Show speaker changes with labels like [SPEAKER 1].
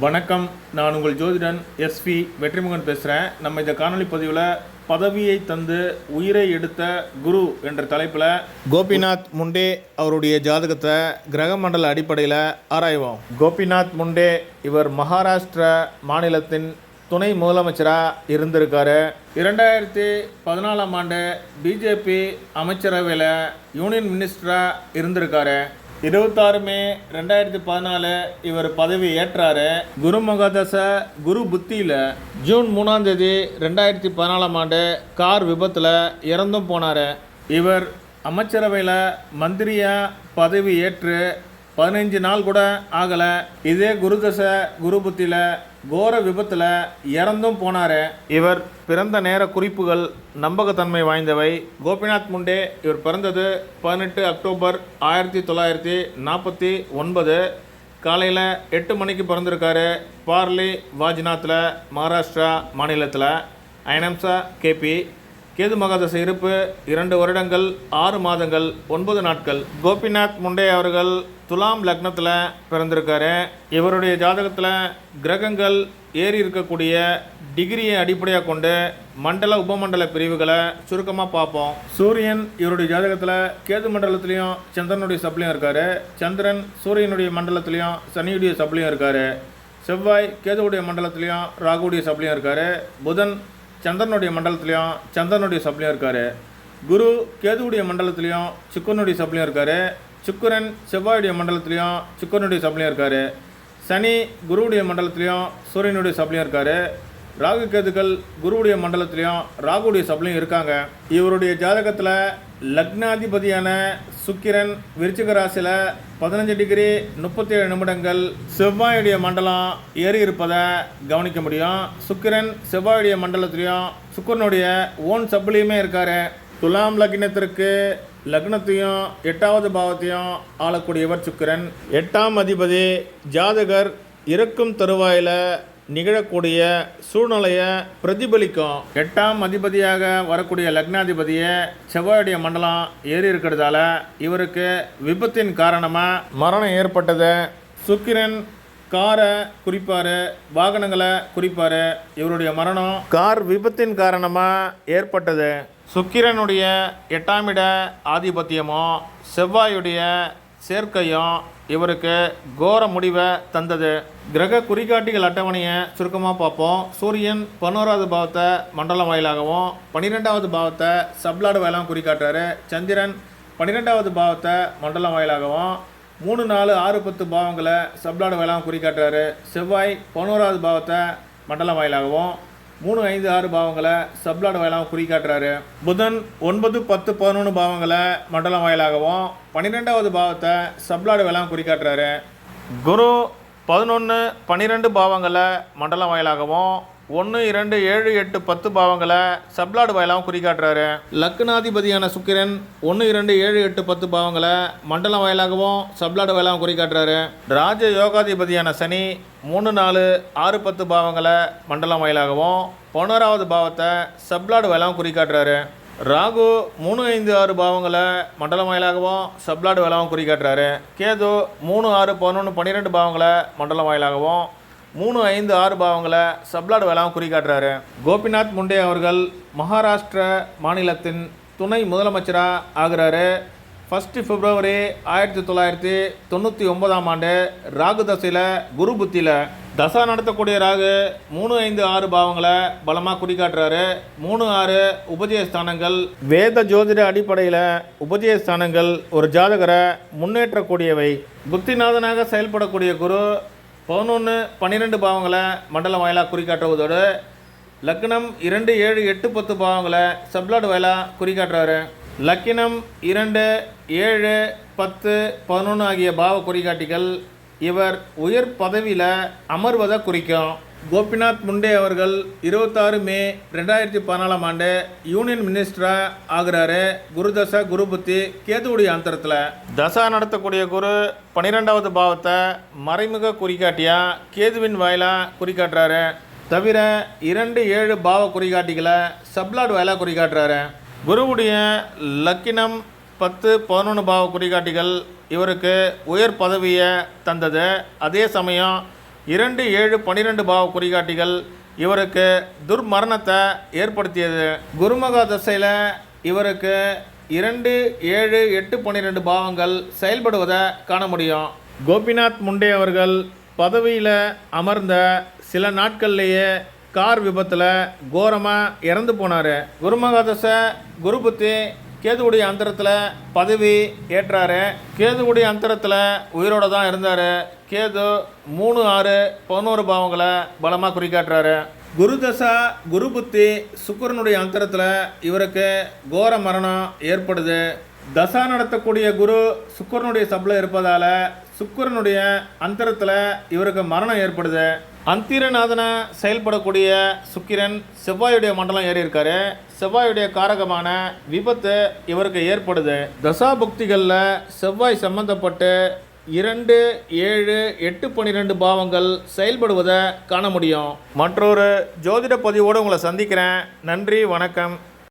[SPEAKER 1] வணக்கம் நான் உங்கள் ஜோதிடன் எஸ்வி வெற்றிமுகன் பேசுகிறேன் நம்ம இந்த காணொளி பதிவில் பதவியை தந்து உயிரை எடுத்த குரு என்ற தலைப்பில் கோபிநாத் முண்டே அவருடைய ஜாதகத்தை கிரகமண்டல அடிப்படையில் ஆராய்வோம். கோபிநாத் முண்டே இவர் மகாராஷ்டிரா மாநிலத்தின் துணை முதலமைச்சராக இருந்திருக்காரு. இரண்டாயிரத்தி பதினாலாம் ஆண்டு பிஜேபி அமைச்சரவையில் யூனியன் மினிஸ்டராக இருந்திருக்காரு. இருபத்தாறு மே ரெண்டாயிரத்தி பதினாலு இவர் பதவி ஏற்றாரு. குரு குரு புத்தியில் ஜூன் மூணாம் தேதி ரெண்டாயிரத்தி பதினாலாம் ஆண்டு கார் விபத்தில் இறந்தும் போனார். இவர் அமைச்சரவையில் மந்திரியாக பதவி ஏற்று பதினஞ்சு நாள் கூட ஆகலை. இதே குருதசை குரு புத்தியில் கோர விபத்தில் இறந்தும் போனார். இவர் பிறந்த நேர குறிப்புகள் நம்பகத்தன்மை வாய்ந்தவை. கோபிநாத் முண்டே இவர் பிறந்தது பதினெட்டு அக்டோபர் ஆயிரத்தி தொள்ளாயிரத்தி நாற்பத்தி ஒன்பது. காலையில் எட்டு மணிக்கு பிறந்திருக்காரு பார்லி வாஜ்நாத்தில் மகாராஷ்டிரா மாநிலத்தில். ஐனம்சா கேபி கேது மகாதசை இருப்பு இரண்டு வருடங்கள் ஆறு மாதங்கள் ஒன்பது நாட்கள். கோபிநாத் முண்டே அவர்கள் துலாம் லக்னத்தில் பிறந்திருக்காரு. இவருடைய ஜாதகத்தில் கிரகங்கள் ஏறி இருக்கக்கூடிய டிகிரியை அடிப்படையாக கொண்டு மண்டல உபமண்டல பிரிவுகளை சுருக்கமாக பார்ப்போம். சூரியன் இவருடைய ஜாதகத்தில் கேது மண்டலத்திலையும் சந்திரனுடைய சப்ளையும் இருக்கார். சந்திரன் சூரியனுடைய மண்டலத்திலையும் சனியுடைய சப்ளையும் இருக்கார். செவ்வாய் கேதுவுடைய மண்டலத்திலையும் ராகுடைய சப்ளையும் இருக்கார். புதன் சந்திரனுடைய மண்டலத்துலேயும் சந்திரனுடைய சப்ளையும் இருக்கார். குரு கேதுவுடைய மண்டலத்துலேயும் சுக்கரனுடைய சப்ளையும் இருக்கார். சுக்கரன் செவ்வாயுடைய மண்டலத்துலேயும் சுக்கரனுடைய சப்ளையும் இருக்கார். சனி குருவுடைய மண்டலத்துலேயும் சூரியனுடைய சப்ளையும் இருக்கார். ராகு கேதுக்கள் குருவுடைய மண்டலத்திலையும் ராகுடைய சப்ளையும் இருக்காங்க. இவருடைய ஜாதகத்தில் லக்னாதிபதியான சுக்கிரன் விருச்சிக ராசியில் பதினஞ்சு டிகிரி முப்பத்தி ஏழு நிமிடங்கள் செவ்வாயுடைய மண்டலம் ஏறி இருப்பதை கவனிக்க முடியும். சுக்கிரன் செவ்வாயுடைய மண்டலத்திலையும் சுக்கிரனுடைய ஓன் சப்ளையுமே இருக்கார். துலாம் லக்னத்திற்கு லக்னத்தையும் எட்டாவது பாவத்தையும் ஆளக்கூடியவர் சுக்கிரன். எட்டாம் அதிபதி ஜாதகர் இறக்கும் தருவாயில் நிகழக்கூடிய சூழ்நிலையை பிரதிபலிக்கும். எட்டாம் அதிபதியாக வரக்கூடிய லக்னாதிபதியை செவ்வாயுடைய மண்டலம் ஏறி இருக்கிறதால இவருக்கு விபத்தின் காரணமாக மரணம் ஏற்பட்டது சுக்கிரன் காரை குறிப்பார் வாகனங்களை குறிப்பார் இவருடைய மரணம் கார் விபத்தின் காரணமாக ஏற்பட்டது. சுக்கிரனுடைய எட்டாம் இட ஆதிபத்தியமும் செவ்வாயுடைய சேர்க்கையும் இவருக்கு கோர முடிவை தந்தது. கிரக குறிகாட்டிகள் அட்டவணையை சுருக்கமாக பார்ப்போம். சூரியன் பதினோராவது பாவத்தை மண்டலம் வாயிலாகவும் பன்னிரெண்டாவது பாவத்தை சப்லாடு வாயிலாகவும் குறிக்காட்டுறாரு சந்திரன் பன்னிரெண்டாவது பாவத்தை மண்டலம் வாயிலாகவும் மூணு நாலு ஆறு பத்து பாவங்களை சப்லாடு வாயிலாகவும் குறிக்காட்டுறாரு செவ்வாய் பதினோராவது பாவத்தை மண்டலம் வாயிலாகவும் மூணு ஐந்து ஆறு பாவங்களை சப்லாட் வாயிலாகவும் குறிக்காட்டுறாரு புதன் ஒன்பது பத்து பதினொன்று பாவங்களை மண்டலம் வாயிலாகவும் பன்னிரெண்டாவது பாவத்தை சப்லாடு வாயிலாகவும் குறிக்காட்டுறாரு குரு பதினொன்று பன்னிரெண்டு பாவங்களை மண்டலம் வாயிலாகவும் ஒன்று இரண்டு ஏழு எட்டு பத்து பாவங்களை சப்லாடு வாயிலாகவும் குறிக்காட்டுறாரு லக்னாதிபதியான சுக்கிரன் ஒன்று இரண்டு ஏழு எட்டு பத்து பாவங்களை மண்டலம் வாயிலாகவும் சப்லாடு வாயிலாகவும் குறிக்காட்டுறாரு ராஜ யோகாதிபதியான சனி மூணு நாலு ஆறு பத்து பாவங்களை மண்டலம் வாயிலாகவும் பதினோராவது பாவத்தை சப்லாடு வாயிலாகவும் குறிக்காட்டுறாரு ராகு மூணு ஐந்து ஆறு பாவங்களை மண்டலம் வாயிலாகவும் சப்லாடு வாயிலாகவும் குறிக்காட்டுறாரு கேது மூணு ஆறு பதினொன்று பன்னிரெண்டு பாவங்களை மண்டலம் வாயிலாகவும் மூணு ஐந்து ஆறு பாவங்களை சப்லாட் வேளாவும் குறிக்காட்டுறாரு கோபிநாத் முண்டே அவர்கள் மகாராஷ்டிர மாநிலத்தின் துணை முதலமைச்சராக ஆகிறாரு. ஃபஸ்ட்டு பிப்ரவரி ஆயிரத்தி தொள்ளாயிரத்தி தொண்ணூற்றி ஒன்பதாம் ஆண்டு ராகு தசையில் குரு புத்தியில் தசா நடத்தக்கூடிய ராகு மூணு ஐந்து ஆறு பாவங்களை பலமாக குறிக்காட்டுறாரு மூணு ஆறு உபஜய ஸ்தானங்கள் வேத ஜோதிட அடிப்படையில் உபஜய ஸ்தானங்கள் ஒரு ஜாதகரை முன்னேற்றக்கூடியவை. புத்திநாதனாக செயல்படக்கூடிய குரு பதினொன்று பன்னிரெண்டு பாவங்களை மண்டலம் வாயிலாக குறிக்காட்டுவதோடு லக்னம் இரண்டு ஏழு எட்டு பத்து பாவங்களை சப்லாடு வாயிலாக குறிக்காட்டுறாரு. லக்கினம் இரண்டு ஏழு பத்து பதினொன்று ஆகிய பாவ குறிகாட்டிகள் இவர் உயர் பதவியில் அமர்வதை குறிக்கும். கோபிநாத் முண்டே அவர்கள் இருபத்தாறு மே ரெண்டாயிரத்தி பதினாலாம் ஆண்டு யூனியன் மினிஸ்டராக ஆகிறாரு. குருதச குரு புத்தி கேதுவுடைய அந்தரத்தில். தசா நடத்தக்கூடிய குரு பன்னிரெண்டாவது பாவத்தை மறைமுக குறிகாட்டியாக கேதுவின் வாயிலாக குறிகாட்டுறாரு. தவிர இரண்டு ஏழு பாவ குறிகாட்டிகளை சப்லாட் வாயிலாக குறிகாட்டுறாரு. குருவுடைய லக்கினம் பத்து பதினொன்று பாவ குறிகாட்டிகள் இவருக்கு உயர் பதவியை தந்தது. அதே சமயம் இரண்டு ஏழு பன்னிரெண்டு பாவ குறிகாட்டிகள் இவருக்கு துர்மரணத்தை ஏற்படுத்தியது. குருமகா தசையில் இவருக்கு இரண்டு ஏழு எட்டு பன்னிரெண்டு பாவங்கள் செயல்படுவதை காண முடியும். கோபிநாத் முண்டே அவர்கள் பதவியில் அமர்ந்த சில நாட்கள்லேயே கார் விபத்தில் கோரமாக இறந்து போனார். குருமகாதச குரு புத்தி கேதுவுடைய அந்தரத்தில் பதவி ஏற்றாரு. கேதுவுடைய அந்தரத்தில் உயிரோட தான் இருந்தார். கேது மூணு ஆறு பதினோரு பாவங்களை பலமாக குறிக்காட்டுறாரு. குரு தசா குரு புத்தி சுக்கரனுடைய அந்தரத்தில் இவருக்கு கோர மரணம் ஏற்படுது. தசா நடத்தக்கூடிய குரு சுக்கரனுடைய சப்ல இருப்பதால் சுக்கரனுடைய அந்தரத்தில் இவருக்கு மரணம் ஏற்படுது. அந்திரநாதனை செயல்படக்கூடிய சுக்கிரன் செவ்வாயுடைய மண்டலம் ஏறி இருக்காரு செவ்வாயுடைய காரகமான விபத்து இவருக்கு ஏற்படுது. தசா புக்திகளில் செவ்வாய் சம்பந்தப்பட்டு இரண்டு ஏழு எட்டு பன்னிரெண்டு பாவங்கள் செயல்படுவதை காண முடியும். மற்றொரு ஜோதிட பதிவோடு உங்களை சந்திக்கிறேன். நன்றி வணக்கம்.